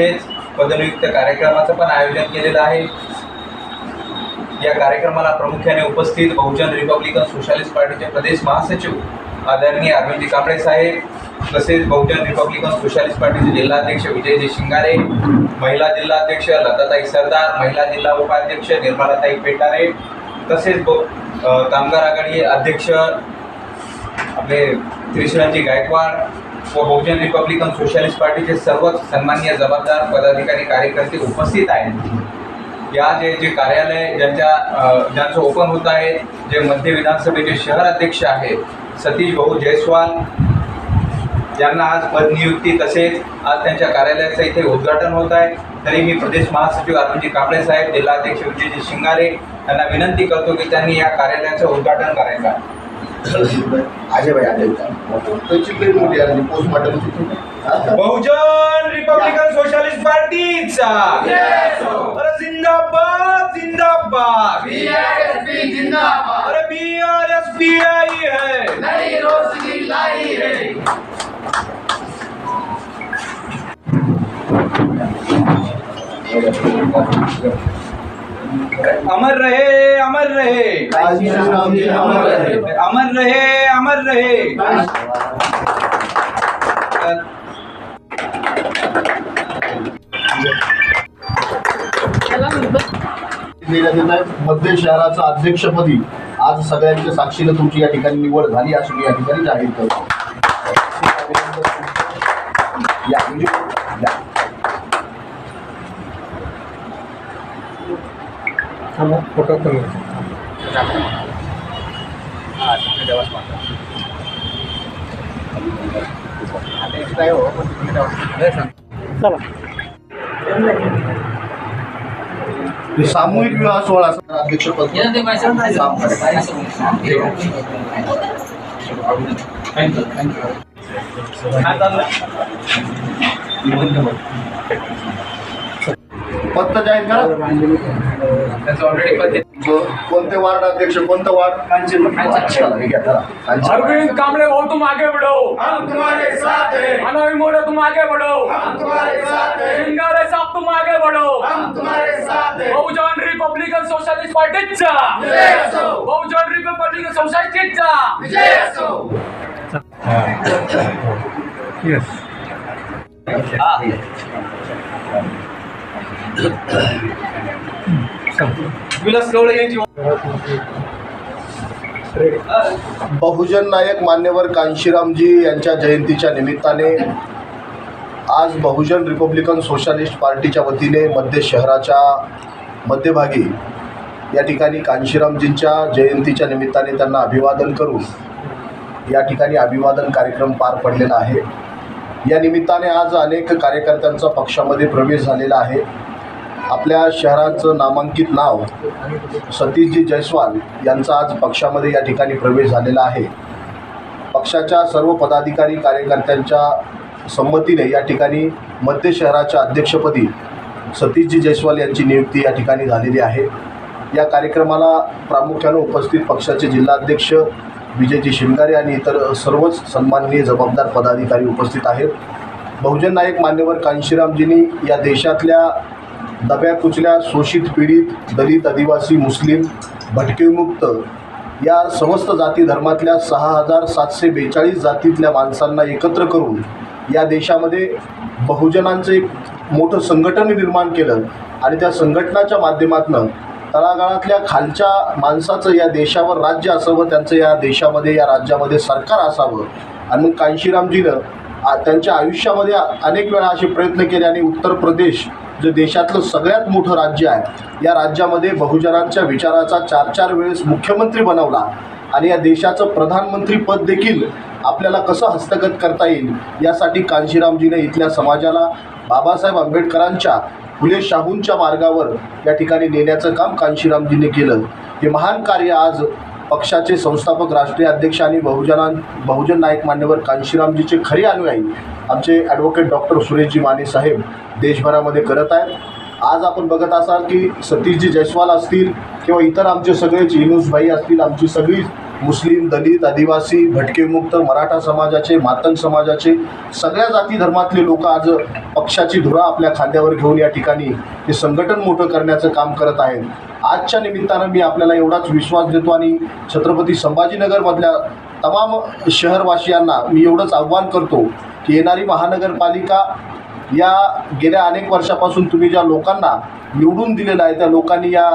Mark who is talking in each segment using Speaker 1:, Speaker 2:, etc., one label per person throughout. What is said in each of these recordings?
Speaker 1: तसेच पदनियुक्त कार्यक्रमाचं पण आयोजन केलेलं आहे. या कार्यक्रमाला प्रामुख्याने उपस्थित बहुजन रिपब्लिकन सोशालिस्ट पार्टीचे प्रदेश महासचिव आदरणीय अरविंद कांबळे साहेब तसेच बहुजन रिपब्लिकन सोशालिस्ट पार्टीचे जिल्हाध्यक्ष विजयजी शिंगारे महिला जिल्हाध्यक्ष लताताई सरदार महिला जिल्हा उपाध्यक्ष निर्मलाताई पेटारे तसेच ब- कामगार आघाडी अध्यक्ष आपले त्रिशरणजी गायकवाड व बहुजन रिपब्लिकन सोशलिस्ट पार्टीचे सर्वच सन्माननीय जबाबदार पदाधिकारी कार्यकर्ते उपस्थित आहेत या जे जे कार्यालय ज्यांच्या ज्यांचं ओपन होत आहे जे मध्य विधानसभेचे शहर अध्यक्ष आहेत सतीश भाऊ जयस्वाल यांना आज पदनियुक्ती तसेच आज त्यांच्या कार्यालयाचं इथे उद्घाटन होत आहे तरी मी प्रदेश महासचिव अरुणजी कांबळे साहेब जिल्हाध्यक्ष विजयजी शिंगारे यांना विनंती करतो की त्यांनी या कार्यालयाचं उद्घाटन करायचं आहे.
Speaker 2: अजय भाई त्याची प्लेट मोठी पोस्टमार्टम
Speaker 1: बहुजन रिपब्लिकन सोशलिस्ट पार्टीचा. अरे जिंदाबाद जिंदाबाद.
Speaker 3: बीआरएसपी जिंदाबाद.
Speaker 1: अरे बी आर एस पी आई है.
Speaker 3: नई रोशनी लाई है.
Speaker 1: अमर रहे अमर रहे
Speaker 2: अमर रहे.
Speaker 1: अमर रहे अमर रहे।
Speaker 2: मध्य शहराचं अध्यक्षपदी आज सगळ्यांच्या साक्षीनं तुमची या ठिकाणी निवड झाली अशी मी या ठिकाणी जाहीर करतो या, म्हणजे, या. हे सामूहिक विवाह सोहळा अध्यक्षपद काम करेल. पत्ता जाहीर करा. कोणते वार्ड अध्यक्ष कोणतं वार्ड? हे.
Speaker 4: अरविंद कांबळे भाऊ तुम आगे बढ़ो
Speaker 3: हम तुम्हारे साथ हैं.
Speaker 4: मनोज मोरे तुम आगे बढ़ो
Speaker 3: हम तुम्हारे साथ हैं.
Speaker 4: सिंगारे साहब तुम आगे बढ़ो
Speaker 3: हम तुम्हारे साथ हैं.
Speaker 4: बहुजन रिपब्लिकन सोशलिस्ट पार्टीचा
Speaker 3: विजय असो.
Speaker 4: बहुजन रिपब्लिकन सोसायटीचा.
Speaker 3: विजय असो.
Speaker 1: विलास यांची
Speaker 2: बहुजन नायक मान्यवर कांशीरामजी यांच्या जयंतीच्या निमित्ताने आज बहुजन रिपब्लिकन सोशलिस्ट पार्टीच्या वतीने मध्य शहराच्या मध्यभागी या ठिकाणी कांशीरामजींच्या जयंतीच्या निमित्ताने त्यांना अभिवादन करून या ठिकाणी अभिवादन कार्यक्रम पार पडलेला आहे. या निमित्ताने आज अनेक कार्यकर्त्यांचा पक्षामध्ये प्रवेश झालेला आहे. आपल्या शहराचं नामांकित नाव सतीशजी जयस्वाल यांचा आज पक्षामध्ये या ठिकाणी प्रवेश झालेला आहे. पक्षाच्या सर्व पदाधिकारी कार्यकर्त्यांच्या संमतीने या ठिकाणी मध्य शहराच्या अध्यक्षपदी सतीशजी जयस्वाल यांची नियुक्ती या ठिकाणी झालेली आहे. या कार्यक्रमाला प्रामुख्यानं उपस्थित पक्षाचे जिल्हाध्यक्ष विजयजी शिंगारे आणि इतर सर्वच सन्माननीय जबाबदार पदाधिकारी उपस्थित आहेत. बहुजन नायक मान्यवर कांशीरामजींनी या देशातल्या दब्या कुचल्या शोषित पीडित दलित आदिवासी मुस्लिम भटकेमुक्त या समस्त जाती धर्मातल्या सहा हजार सातशे बेचाळीस जातीतल्या माणसांना एकत्र करून या देशामध्ये बहुजनांचं एक मोठं संघटन निर्माण केलं आणि त्या संघटनाच्या माध्यमातून तळागाळातल्या खालच्या माणसाचं या देशावर राज्य असावं त्यांचं या देशामध्ये या राज्यामध्ये सरकार असावं. आणि मग कांशीरामजीनं त्यांच्या आयुष्यामध्ये अनेक वेळा असे प्रयत्न केले आणि उत्तर प्रदेश जे देशातलं सगळ्यात मोठं राज्य आहे या राज्यामध्ये बहुजनांच्या विचाराचा चार चार वेळेस मुख्यमंत्री बनवला आणि या देशाचं प्रधानमंत्री पद देखील आपल्याला कसं हस्तगत करता येईल यासाठी कांशीरामजीने इथल्या समाजाला बाबासाहेब आंबेडकरांच्या फुले शाहूंच्या मार्गावर या ठिकाणी नेण्याचं काम कांशीरामजीने केलं. हे महान कार्य आज पक्षाचे संस्थापक राष्ट्रीय अध्यक्ष आणि बहुजनां बहुजन नायक मान्यवर कांशीरामजीचे खरे अनुयायी आमचे ॲडव्होकेट डॉक्टर सुरेशजी माने साहेब देशभरामध्ये करत आहेत. आज आपण बघत असाल की सतीशजी जयस्वाल असतील किंवा इतर आमचे सगळेच भाई असतील आमची सगळी मुस्लिम दलित आदिवासी भटकेमुक्त मराठा समाजाचे मातंग समाजाचे सगळ्या जाती धर्मातले लोक आज पक्षाची धुरा आपल्या खांद्यावर घेऊन या ठिकाणी हे संघटन मोठं करण्याचं काम करत आहेत. आजच्या निमित्तानं मी आपल्याला एवढाच विश्वास देतो आणि छत्रपती संभाजीनगरमधल्या तमाम शहरवासियांना मी एवढंच आव्हान करतो की येणारी महानगरपालिका या गेल्या अनेक वर्षापासून तुम्ही ज्या लोकांना निवडून दिलेलं आहे त्या लोकांनी या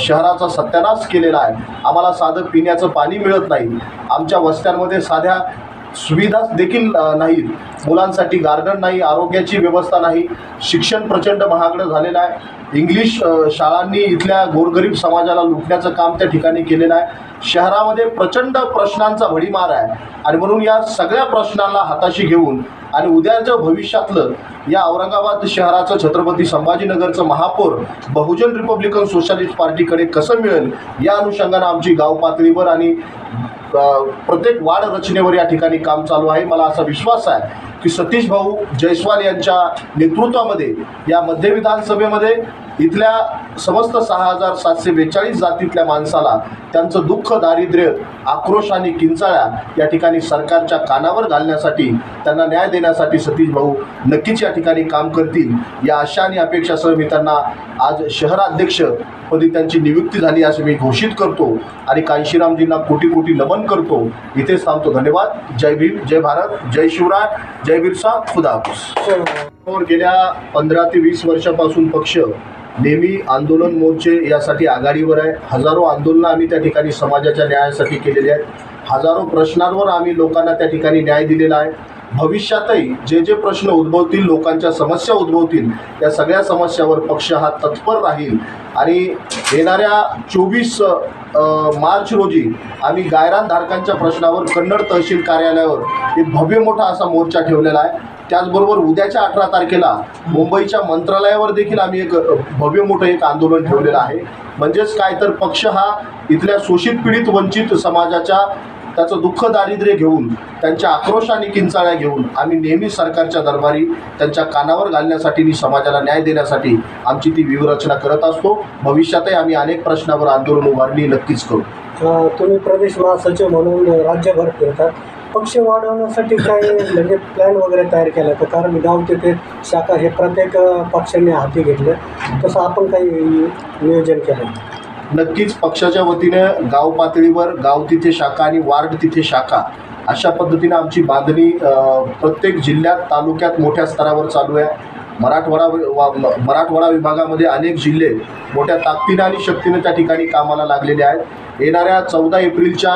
Speaker 2: शहराचा सत्यानाश केलेला आहे. आम्हाला साधं पिण्याचं पाणी मिळत नाही. आमच्या वस्त्यांमध्ये साध्या सुविधा देखील नाहीत मुलांसाठी गार्डन नाही आरोग्याची व्यवस्था नाही. शिक्षण प्रचंड महागडं झालेलं आहे. इंग्लिश शाळांनी इथल्या गोरगरीब समाजाला लुटण्याचं काम त्या ठिकाणी केलेलं आहे. शहरामध्ये प्रचंड प्रश्नांचा भडीमार आहे. आणि म्हणून या सगळ्या प्रश्नांना हाताशी घेऊन आणि उद्याच्या भविष्यातलं या औरंगाबाद शहराचं छत्रपती संभाजीनगरचं महापौर बहुजन रिपब्लिकन सोशालिस्ट पार्टीकडे कसं मिळेल या अनुषंगानं आमची गाव पातळीवर आणि प्रत्येक वाड रचनेवर या ठिकाणी काम चालू आहे. मला असा विश्वास आहे की सतीश भाऊ जयस्वाल यांच्या नेतृत्वामध्ये या मध्य विधानसभेमध्ये इथल्या समस्त सहा हजार सातशे बेचाळीस जातीतल्या माणसाला त्यांचं दुःख दारिद्र्य आक्रोश आणि किंचाळ्या या ठिकाणी सरकारच्या कानावर घालण्यासाठी त्यांना न्याय देण्यासाठी सतीश भाऊ नक्कीच या ठिकाणी काम करतील. या आशा आणि अपेक्षासह मी त्यांना आज शहराध्यक्षपदी त्यांची नियुक्ती झाली असे मी घोषित करतो आणि कांशीरामजींना कोटी कोटी नमन करतो. इथेच थांबतो. धन्यवाद. जय भीम जय भारत जय शिवराय जय बिरसा खुदा हाफिज. गेल्या पंधरा ते वीस वर्षापासून पक्ष नेहमी आंदोलन मोर्चे यासाठी आघाडीवर आहे. हजारो आंदोलनं आम्ही त्या ठिकाणी समाजाच्या न्यायासाठी केलेली आहेत. हजारो प्रश्नांवर आम्ही लोकांना त्या ठिकाणी न्याय दिलेला आहे. भविष्यातही जे जे प्रश्न उद्भवतील लोकांच्या समस्या उद्भवतील त्या सगळ्या समस्यावर पक्ष हा तत्पर राहील. आणि येणाऱ्या चोवीस मार्च रोजी आम्ही गायरानधारकांच्या प्रश्नावर कन्नड तहसील कार्यालयावर एक भव्य मोठा असा मोर्चा ठेवलेला आहे. त्याचबरोबर उद्याच्या अठरा तारखेला मुंबईच्या मंत्रालयावर देखील आम्ही एक भव्य मोठं एक आंदोलन ठेवलेलं आहे. म्हणजेच काय तर पक्ष हा इथल्या शोषित पीडित वंचित समाजाच्या त्याचं दुःख दारिद्र्य घेऊन त्यांच्या आक्रोश आणि किंचाळ्या घेऊन आम्ही नेहमी सरकारच्या दरबारी त्यांच्या कानावर घालण्यासाठी आणि समाजाला न्याय देण्यासाठी आमची ती व्यूहरचना करत असतो. भविष्यातही आम्ही अनेक प्रश्नावर आंदोलन उभारणी नक्कीच करू.
Speaker 5: तुम्ही प्रदेश महासचिव म्हणून राज्यभर फिरतात. पक्ष वाढवण्यासाठी काय म्हणजे प्लॅन वगैरे तयार केला? तर कारण गाव तिथे शाखा हे प्रत्येक पक्षाने हाती घेतलं. तसं आपण काही नियोजन केलं
Speaker 2: नक्कीच पक्षाच्या वतीनं गाव पातळीवर गाव तिथे शाखा आणि वार्ड तिथे शाखा अशा पद्धतीनं आमची बांधणी प्रत्येक जिल्ह्यात तालुक्यात मोठ्या स्तरावर चालू आहे. मराठवाडा मराठवाडा विभागामध्ये अनेक जिल्हे मोठ्या ताकदीनं आणि शक्तीनं त्या ठिकाणी कामाला लागलेले आहेत. येणाऱ्या चौदा एप्रिलच्या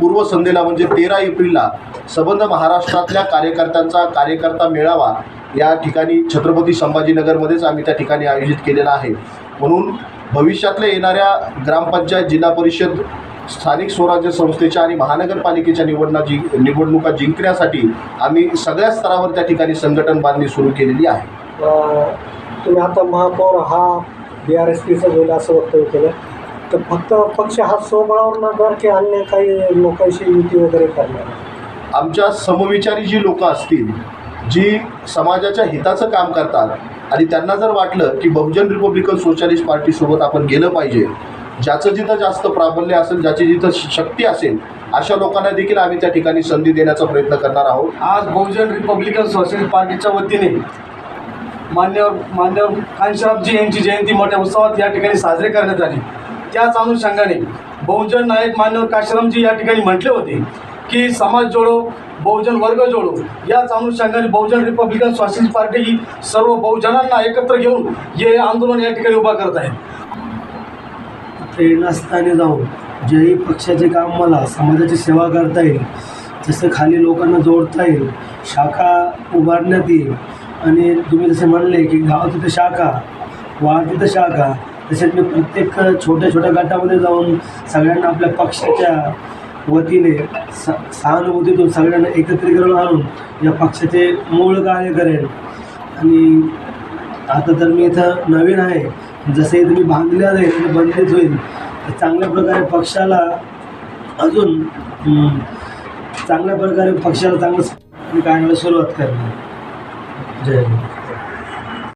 Speaker 2: पूर्वसंध्येला म्हणजे तेरा एप्रिलला सबंध महाराष्ट्रातल्या कार्यकर्त्यांचा कार्यकर्ता मेळावा या ठिकाणी छत्रपती संभाजीनगरमध्येच आम्ही त्या ठिकाणी आयोजित केलेला आहे. म्हणून भविष्यातल्या येणाऱ्या ग्रामपंचायत जिल्हा परिषद स्थानिक स्वराज्य संस्थेच्या आणि महानगरपालिकेच्या निवडणा जि निवडणुका जिंकण्यासाठी आम्ही सगळ्या स्तरावर त्या ठिकाणी संघटन बांधणी सुरू केलेली आहे.
Speaker 5: तुम्ही आता महापौर हा बी आर एस पीचा होईल असं वक्तव्य केलं. तर फक्त पक्ष हा स्वबळावर नगर की अन्य काही लोकांशी युती वगैरे करणार?
Speaker 2: आमच्या समविचारी जी लोकं असतील जी समाजाच्या हिताचं काम करतात आणि त्यांना जर वाटलं की बहुजन रिपब्लिकन सोशलिस्ट पार्टीसोबत आपण गेलं पाहिजे ज्याचं जिथं जास्त प्राबल्य असेल ज्याची जिथं श- शक्ती असेल अशा लोकांना देखील आम्ही त्या ठिकाणी संधी देण्याचा प्रयत्न करणार आहोत.
Speaker 6: आज बहुजन रिपब्लिकन सोशलिस्ट पार्टीच्या वतीने मान्यवर मान्यवर खानशराबजी यांची जयंती मोठ्या उत्सवात या ठिकाणी साजरी करण्यात आली. त्याच अनुषंगाने बहुजन नायक मान्यवर काशीरामजी या ठिकाणी म्हटले होते की समाज जोडो बहुजन वर्ग जोडो. याच अनुषंगाने बहुजन रिपब्लिकन सोशलिस्ट पार्टी ही सर्व बहुजनांना एकत्र घेऊन हे आंदोलन या ठिकाणी उभा करत आहे.
Speaker 7: प्रेरणास्थाने जाऊन जेही पक्षाचे काम मला समाजाची सेवा करता येईल जसं खाली लोकांना जोडता येईल शाखा उभारण्यात येईल. आणि तुम्ही जसे म्हणले की गाव तिथं शाखा वाढ तिथं शाखा तसेच मी प्रत्येक छोट्या छोट्या गटामध्ये जाऊन सगळ्यांना आपल्या पक्षाच्या वतीने स सहानुभूतीतून सगळ्यांना एकत्रीकरण आणून या पक्षाचे मूळ कार्य करेन. आणि आता तर मी इथं नवीन आहे. जसे तुम्ही बांधले आले जाईल बंदित होईल तर चांगल्या प्रकारे पक्षाला अजून चांगल्या प्रकारे पक्षाला चांगलं कार्याला सुरुवात करणार? जय हिंद.